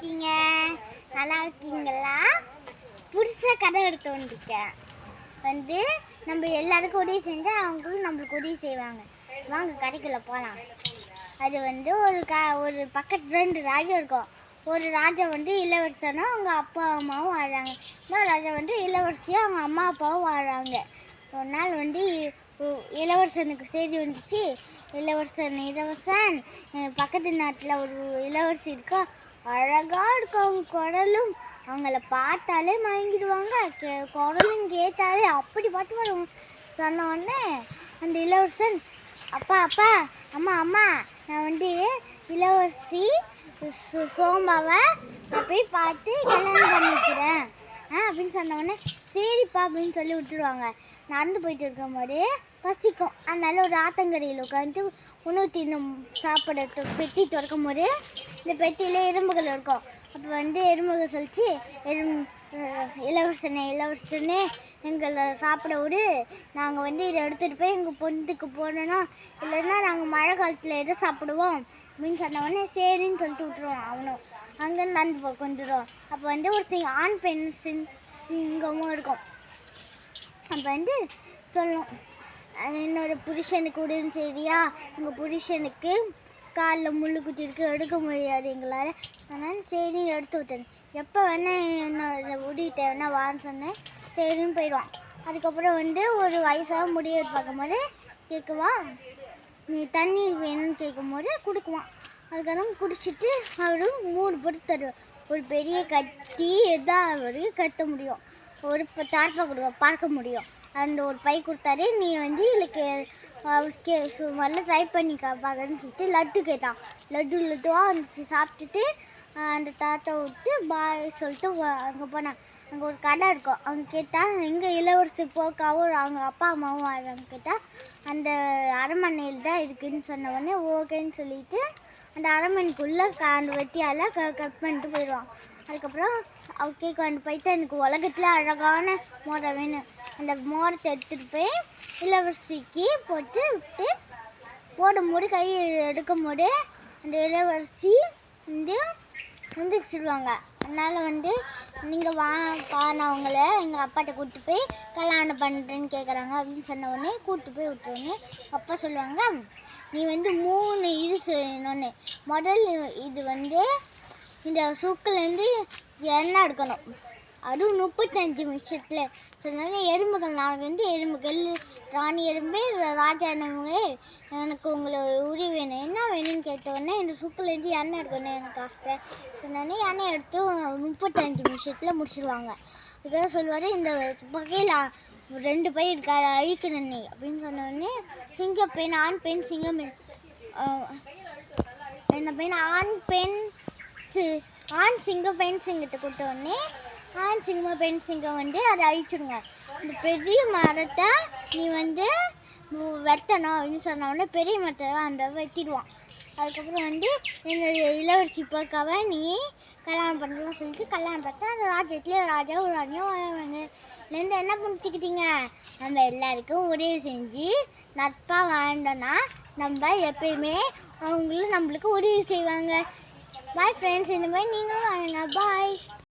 இருக்கீங்க? நல்லா இருக்கீங்களா? புதுசாக கதை எடுத்து வந்துருக்கேன். வந்து நம்ம எல்லாருக்கும் உதவி செஞ்சால் அவங்களும் நம்மளுக்கு உதவி செய்வாங்க. வாங்க கடைக்குள்ளே போகலாம் அது வந்து ஒரு க ஒரு பக்கத்து ரெண்டு ராஜா இருக்கும். ஒரு ராஜா வந்து இளவரசனும் அவங்க அப்பா அம்மாவும் வாழ்கிறாங்க இன்னொரு ராஜா வந்து இளவரசியும் அவங்க அம்மா அப்பாவும் வாழ்கிறாங்க ஒரு நாள் வந்து இளவரசனுக்கு செய்தி வந்துச்சு. இளவரசன் இளவரசன் பக்கத்து நாட்டில் ஒரு இளவரசி இருக்கா அழகாக இருக்கும் அவங்க குரலும். அவங்கள பார்த்தாலே மயங்கிடுவாங்க. கே குரலும் கேட்டாலே அப்படி பாட்டு வரும் சொன்ன உடனே அந்த இளவரசன் அப்பா அப்பா அம்மா அம்மா நான் வந்து இளவரசி சோம்பாவை நான் போய் பார்த்து கல்யாணம் பண்ணிக்கிறேன். ஆ அப்படின்னு சொன்ன உடனே சரிப்பா அப்படின்னு சொல்லி விட்டுருவாங்க. நடந்து போயிட்டு இருக்கும்போது பசிக்கும். அதனால ஒரு ஆத்தங்கரையில் உட்காந்து உணவு தின்னும் சாப்பிட பெட்டி திறக்கும் போது இந்த பெட்டியில் எறும்புகள் இருக்கும். அப்போ வந்து எறும்புகள் சொல்லிச்சு எறும் இளவரசனே இளவரசனே எங்களை சாப்பிட விடு. நாங்கள் வந்து இதை எடுத்துகிட்டு போய் எங்கள் பொண்ணுக்கு போடணும் இல்லைன்னா நாங்கள் மழை காலத்தில் எதை சாப்பிடுவோம்? அப்படின்னு சொன்ன சரின்னு சொல்லிட்டு விட்டுருவோம் அவனும். அங்கேருந்து நடந்து போய் கொஞ்சம் அப்போ வந்து ஒரு சிங் ஆண் பெண் சிங் சிங்கமும் இருக்கும். அப்போ வந்து சொல்லும். என்னோட புருஷனுக்கு உடனே சரியா? உங்கள் புருஷனுக்கு காலில் முள்ளு குத்திருக்கு எடுக்க முடியாது எங்களால். அதனால் சரி எடுத்து விட்டேன். எப்போ வேணால் என்னோட முடிகிட்ட வேணால் வான்னு சொன்னேன். சரின்னு போயிடுவான். அதுக்கப்புறம் வந்து ஒரு வயசாக முடிவு பார்க்கும்போது கேட்குவான் நீ தண்ணி வேணும்னு கேட்கும்போது கொடுக்குவான். அதுக்கப்புறம் குடிச்சிட்டு அவரும் மூணு பொருள் தருவார். ஒரு பெரிய கட்டி எதான் அவருக்கு கட்ட முடியும். ஒரு ப- கொடுக்க பார்க்க முடியும். அந்த ஒரு பை கொடுத்தாரு. நீ வந்து இதுக்கு அவருக்கு முதல்ல ட்ரை பண்ணி பார்க்கறன்னு சொல்லிட்டு லட்டு கேட்டான். லட்டு லட்டுவாக வந்துச்சு சாப்பிட்டுட்டு அந்த தாத்தா விட்டு பாய் சொல்லிட்டு அங்கே போனான் அங்கே ஒரு கடை இருக்கும். அவங்க கேட்டால் எங்கே இளவரசி போக்காவும் அவங்க அப்பா அம்மாவும் வாழ்றாங்க கேட்டால் அந்த அரண்மனையில் தான் இருக்குதுன்னு சொன்ன உடனே ஓகேன்னு சொல்லிட்டு அந்த அரண்மனைக்குள்ளே க- அந்த வெட்டியால் க கட் பண்ணிட்டு போயிடுவான். அதுக்கப்புறம் அவ கேட்க வாங்கிட்டு போயிட்டு எனக்கு உலகத்தில் அழகான மோரை வேணும். அந்த மோரத்தை எடுத்துகிட்டு போய் இளவரசிக்கு போட்டு விட்டு போடும்போது கை எடுக்கும்போது அந்த இளவரசி வந்து முந்திரிச்சிடுவாங்க அதனால் வந்து நீங்கள் வா பா நான் எங்கள் அப்பாட்ட கூப்பிட்டு போய் கல்யாணம் பண்ணுறேன்னு கேட்குறாங்க அப்படின்னு சொன்ன உடனே கூப்பிட்டு போய் விட்டுருவோன்னு அப்பா சொல்லுவாங்க நீ வந்து மூணு இது செய்யணும்னு. முதல் இது வந்து இந்த சுக்குலேருந்து எண்ணெய் எடுக்கணும். அதுவும் முப்பத்தஞ்சு நிமிஷத்தில். சொன்னால எறும்புகள் நான் வந்து எறும்புகள் ராணி எறும்பு ராஜா எறும்பு எனக்கு உங்களோட உரி வேணும். என்ன வேணும்னு கேட்ட உடனே இந்த சுக்குலேருந்து எண்ணெய் எடுக்கணும் எனக்கு ஆசை. சொன்னோடனே எண்ணெய் எடுத்து முப்பத்தஞ்சு நிமிஷத்தில் முடிச்சிடுவாங்க இதான் சொல்லுவார் இந்த வகையில் ரெண்டு பை இருக்காரு அழிக்கணும் நீ அப்படின்னு சொன்னோடனே சிங்க சிங்கப்பெண் ஆண் பெண் சிங்கம் அஹ், என்ன பெண் ஆண் பெண் ஆண் சிங்கம் பெண் சிங்கத்தை கொடுத்த உடனே ஆண் சிங்கம் பெண் சிங்கம் வந்து அதை அழிச்சிருங்க. இந்த பெரிய மரத்தை நீ வந்து வெத்தணும் வெட்டணும் அப்படின்னு சொன்ன உடனே பெரிய மரத்தை அந்த வெட்டிடுவான். அதுக்கப்புறம் வந்து என்னுடைய இளவரசி போக்காவை நீ கல்யாணம் பண்ணலாம் சொல்லிட்டு கல்யாணம் பார்த்தா அந்த ராஜ்யத்துலேயே ராஜா ஒரு ராணியும் வாழ்வாங்க இதுலேருந்து என்ன பண்ணிச்சுக்கிட்டீங்க நம்ம எல்லாருக்கும் உதவி செஞ்சு நட்பாக வாழ்ந்தோன்னா நம்ம எப்பயுமே அவங்களும் நம்மளுக்கு உதவி செய்வாங்க. பாய் ஃப்ரெண்ட்ஸ் இந்த மாதிரி நீங்களும் வாங்க பாய்